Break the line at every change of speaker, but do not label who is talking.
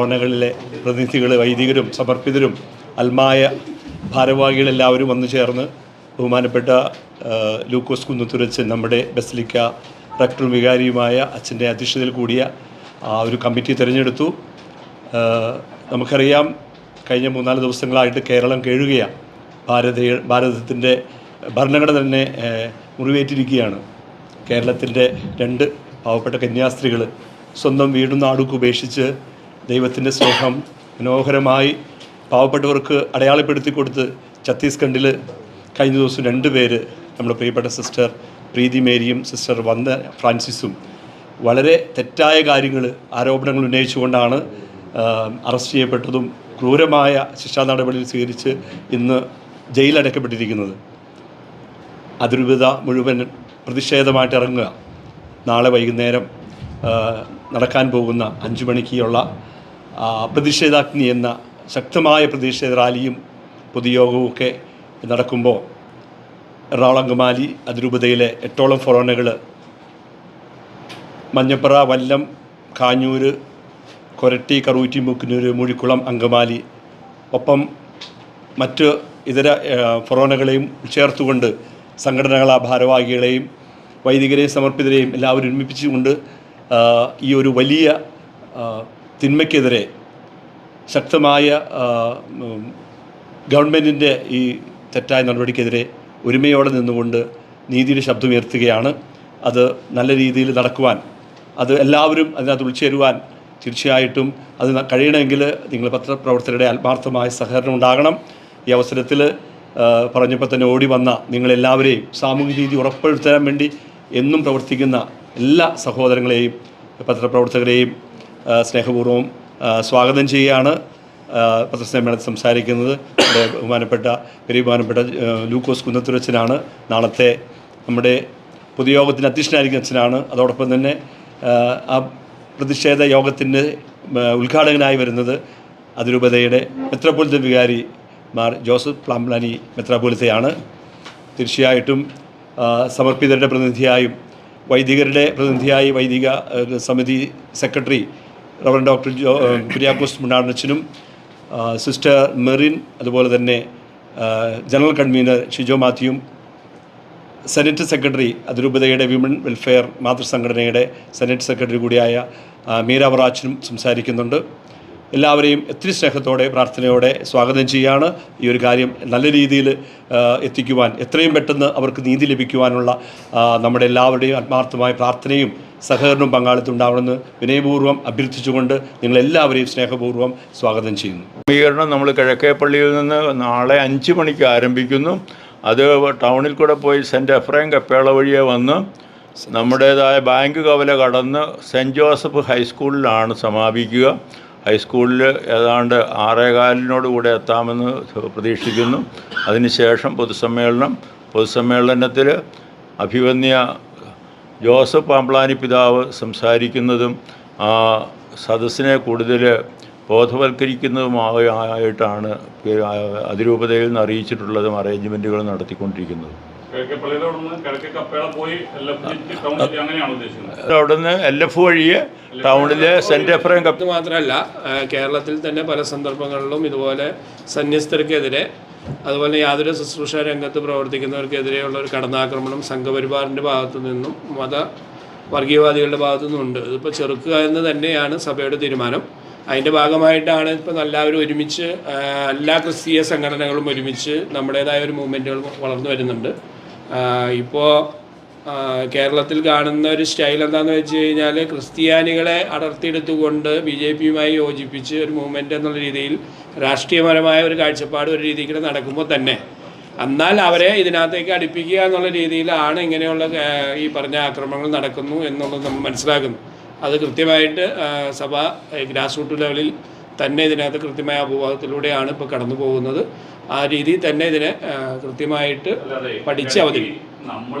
ഭവനങ്ങളിലെ പ്രതിനിധികൾ വൈദികരും സമർപ്പിതരും അൽമായ ഭാരവാഹികളെല്ലാവരും വന്നു ചേർന്ന് ബഹുമാനപ്പെട്ട ലൂക്കോസ് കുന്നത്തുരച്ചൻ നമ്മുടെ ബസലിക്ക റക്ടറും വികാരിയുമായ അച്ഛന്റെ അധ്യക്ഷതയിൽ കൂടിയ ഒരു കമ്മിറ്റി തിരഞ്ഞെടുത്തു. നമുക്കറിയാം കഴിഞ്ഞ മൂന്നാൽ ദിവസങ്ങളായിട്ട് കേരളം കേഴുകയാണ് ഭാരത ഭാരതത്തിന്റെ ഭരണഘടന തന്നെ മുറിവേറ്റിരിക്കുകയാണ്. കേരളത്തിന്റെ രണ്ട് പാവപ്പെട്ട കന്യാസ്ത്രീകൾ സ്വന്തം വീടും നാടും ഉപേക്ഷിച്ച് ദൈവത്തിന്റെ സ്നേഹം മനോഹരമായി പാവപ്പെട്ടവർക്ക് അടയാളപ്പെടുത്തി കൊടുത്ത് ഛത്തീസ്ഗഡിൽ കഴിഞ്ഞ ദിവസം രണ്ട് പേര് നമ്മുടെ പ്രിയപ്പെട്ട സിസ്റ്റർ പ്രീതി മേരിയും സിസ്റ്റർ വന്ന ഫ്രാൻസിസും വളരെ തെറ്റായ കാര്യങ്ങൾ ആരോപണങ്ങൾ ഉന്നയിച്ചുകൊണ്ടാണ് അറസ്റ്റ് ചെയ്യപ്പെട്ടതും ക്രൂരമായ ശിക്ഷാ നടപടികൾ സ്വീകരിച്ച് ഇന്ന് ജയിലടക്കപ്പെട്ടിരിക്കുന്നത് അതിരൂപത മുഴുവൻ പ്രതിഷേധമായിട്ട് ഇറങ്ങുക. നാളെ വൈകുന്നേരം നടക്കാൻ പോകുന്ന അഞ്ചു മണിക്കുള്ള പ്രതിഷേധാഗ്നി എന്ന ശക്തമായ പ്രതിഷേധ റാലിയും പൊതുയോഗവും ഒക്കെ നടക്കുമ്പോൾ എറണാകുളം കുമാലി അതിരൂപതയിലെ എട്ടോളം ഫൊറോനകൾ മഞ്ഞപ്പുറ വല്ലം കാഞ്ഞൂര് കൊരട്ടി കറൂറ്റി മൂക്കിനൂർ മൂഴിക്കുളം അങ്കമാലി ഒപ്പം മറ്റ് ഇതര ഫൊറോണകളെയും ചേർത്തുകൊണ്ട് സംഘടനകളാ ഭാരവാഹികളെയും വൈദികരെയും സമർപ്പിതരെയും എല്ലാവരും ഒരുമിപ്പിച്ചുകൊണ്ട് ഈ ഒരു വലിയ തിന്മയ്ക്കെതിരെ ശക്തമായ ഗവൺമെന്റിന്റെ ഈ തെറ്റായ നടപടിക്കെതിരെ ഒരുമയോടെ നിന്നുകൊണ്ട് നീതിയുടെ ശബ്ദമുയർത്തുകയാണ്. അത് നല്ല രീതിയിൽ നടക്കുവാൻ അത് എല്ലാവരും അതിനകത്ത് ഉൾച്ചേരുവാൻ തീർച്ചയായിട്ടും അത് കഴിയണമെങ്കിൽ നിങ്ങൾ പത്രപ്രവർത്തകരുടെ ആത്മാർത്ഥമായ സഹകരണം ഉണ്ടാകണം. ഈ അവസരത്തിൽ പറഞ്ഞപ്പോൾ തന്നെ ഓടി വന്ന നിങ്ങളെല്ലാവരെയും സാമൂഹിക നീതി ഉറപ്പുവരുത്താൻ വേണ്ടി എന്നും പ്രവർത്തിക്കുന്ന എല്ലാ സഹോദരങ്ങളെയും പത്രപ്രവർത്തകരെയും സ്നേഹപൂർവം സ്വാഗതം ചെയ്യുകയാണ്. പത്രസ്നേഹമേള സംസാരിക്കുന്നത് നമ്മുടെ ബഹുമാനപ്പെട്ട പെரிய ബഹുമാനപ്പെട്ട ലൂക്കോസ് കുന്നത്തുരച്ചനാണ്. നാളത്തെ നമ്മുടെ പൊതുയോഗത്തിന് അധ്യക്ഷനായിരിക്കുന്ന അച്ഛനാണ്. അതോടൊപ്പം തന്നെ ആ, പ്രതിഷേധ യോഗത്തിന്റെ ഉദ്ഘാടകനായി വരുന്നത് അതിരൂപതയുടെ മെത്രാപ്പൊലിത്ത വികാരി മാർ ജോസഫ് പ്ലാംബ്ലാനി മെത്രാപോലിത്തയാണ് തീർച്ചയായിട്ടും സമർപ്പിതരുടെ പ്രതിനിധിയായും വൈദികരുടെ പ്രതിനിധിയായി വൈദിക സമിതി secretary rev doctor Jo Kuriakose മുണ്ടാടനച്ചനും sister Merin അതുപോലെ തന്നെ ജനറൽ കൺവീനർ ഷിജോ മാത്യുവും സെനറ്റ് സെക്രട്ടറി അതിരൂപതയുടെ വിമൺ വെൽഫെയർ മാതൃസംഘടനയുടെ സെനറ്റ് സെക്രട്ടറി കൂടിയായ മീര വറാച്ചനും സംസാരിക്കുന്നുണ്ട്. എല്ലാവരെയും ഒത്തിരി സ്നേഹത്തോടെ പ്രാർത്ഥനയോടെ സ്വാഗതം ചെയ്യുകയാണ് ഈ ഒരു കാര്യം നല്ല രീതിയിൽ എത്തിക്കുവാൻ എത്രയും പെട്ടെന്ന് അവർക്ക് നീതി ലഭിക്കുവാനുള്ള നമ്മുടെ എല്ലാവരുടെയും ആത്മാർത്ഥമായ പ്രാർത്ഥനയും സഹകരണവും പങ്കാളിത്തം ഉണ്ടാവണമെന്ന് വിനയപൂർവം അഭ്യർത്ഥിച്ചുകൊണ്ട് നിങ്ങളെല്ലാവരെയും സ്നേഹപൂർവം സ്വാഗതം ചെയ്യുന്നു.
ക്രമീകരണം നമ്മൾ കിഴക്കേപ്പള്ളിയിൽ നിന്ന് നാളെ അഞ്ച് മണിക്ക് ആരംഭിക്കുന്നു. അത് ടൗണിൽ കൂടെ പോയി സെന്റ് എഫ്രൈം കപ്പേള വഴിയെ വന്ന് നമ്മുടേതായ ബാങ്ക് കവല കടന്ന് സെന്റ് ജോസഫ് ഹൈസ്കൂളിലാണ് സമാപിക്കുക. ഹൈസ്കൂളിൽ ഏതാണ്ട് ആറേകാലിനോടുകൂടെ എത്താമെന്ന് പ്രതീക്ഷിക്കുന്നു. അതിനുശേഷം പൊതുസമ്മേളനം. പൊതുസമ്മേളനത്തിൽ അഭിവന്യ ജോസഫ് പാമ്പ്ലാനി പിതാവ് സംസാരിക്കുന്നതും സദസ്സിനെ കൂടുതൽ ബോധവൽക്കരിക്കുന്നതുമായിട്ടാണ് അതിരൂപതയിൽ നിന്ന് അറിയിച്ചിട്ടുള്ളതും അറേഞ്ച്മെന്റുകൾ നടത്തിക്കൊണ്ടിരിക്കുന്നത്. അവിടുന്ന് എൽ എഫ് വഴി ടൗണിലെ സെന്റ് എഫ്രൈം കപ്പ്
മാത്രമല്ല കേരളത്തിൽ തന്നെ പല സന്ദർഭങ്ങളിലും ഇതുപോലെ സന്യസ്തർക്കെതിരെ അതുപോലെ യാതൊരു ശുശ്രൂഷ രംഗത്ത് പ്രവർത്തിക്കുന്നവർക്കെതിരെയുള്ള ഒരു കടന്നാക്രമണം സംഘപരിവാറിന്റെ ഭാഗത്തു നിന്നും മത വർഗീയവാദികളുടെ ഭാഗത്തു നിന്നും നിന്നുണ്ട് ഇതിപ്പോൾ ചെറുക്കുക എന്ന് തന്നെയാണ് സഭയുടെ തീരുമാനം. അതിന്റെ ഭാഗമായിട്ടാണ് ഇപ്പം എല്ലാവരും ഒരുമിച്ച് എല്ലാ ക്രിസ്തീയ സംഘടനകളും ഒരുമിച്ച് നമ്മുടേതായ ഒരു മൂവ്മെന്റുകൾ വളർന്നു വരുന്നുണ്ട്. ഇപ്പോൾ കേരളത്തിൽ കാണുന്ന ഒരു സ്റ്റൈൽ എന്താണെന്ന് വെച്ച് കഴിഞ്ഞാൽ ക്രിസ്ത്യാനികളെ അടർത്തിയെടുത്തുകൊണ്ട് ബി ജെ പിയുമായി യോജിപ്പിച്ച് ഒരു മൂവ്മെന്റ് എന്നുള്ള രീതിയിൽ രാഷ്ട്രീയപരമായ ഒരു കാഴ്ചപ്പാട് ഒരു രീതിയിൽ നടക്കുമ്പോൾ തന്നെ. എന്നാൽ അവരെ ഇതിനകത്തേക്ക് അടുപ്പിക്കുക എന്നുള്ള രീതിയിലാണ് ഇങ്ങനെയുള്ള ഈ പറഞ്ഞ ആക്രമണങ്ങൾ നടക്കുന്നു എന്നുള്ളത് നമ്മൾ മനസ്സിലാക്കുന്നു. അത് കൃത്യമായിട്ട് സഭ ഗ്രാസ് റൂട്ട് ലെവലിൽ തന്നെ ഇതിനകത്ത് കൃത്യമായ അപവാദത്തിലൂടെയാണ് ഇപ്പോൾ കടന്നു പോകുന്നത്. ആ രീതി തന്നെ ഇതിനെ കൃത്യമായിട്ട് പഠിച്ച് അവതരിപ്പിക്കും
നമ്മൾ